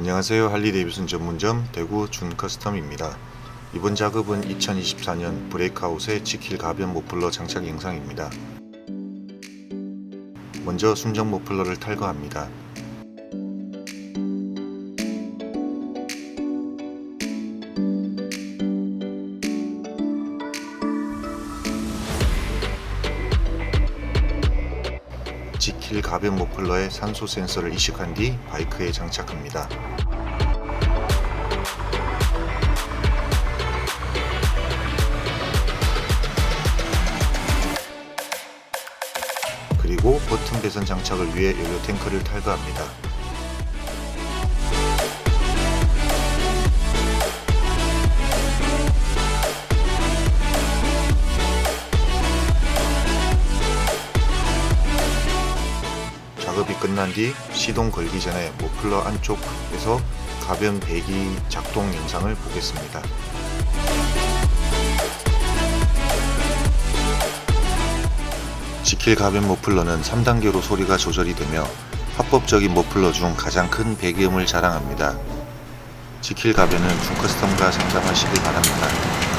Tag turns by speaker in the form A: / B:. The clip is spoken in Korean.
A: 안녕하세요. 할리 데이비슨 전문점 대구 준커스텀입니다. 이번 작업은 2024년 브레이크아웃의 지킬 가변 모플러 장착 영상입니다. 먼저 순정 모플러를 탈거합니다. 지킬 가변 모플러에 산소 센서를 이식한 뒤 바이크에 장착합니다. 그리고 버튼 배선 장착을 위해 연료 탱크를 탈거합니다. 작업이 끝난 뒤 시동 걸기 전에 모플러 안쪽에서 가변 배기 작동 영상을 보겠습니다. 지킬 가변 모플러는 3단계로 소리가 조절이 되며 합법적인 모플러 중 가장 큰 배기음을 자랑합니다. 지킬 가변은 중커스텀과 상담하시길 바랍니다.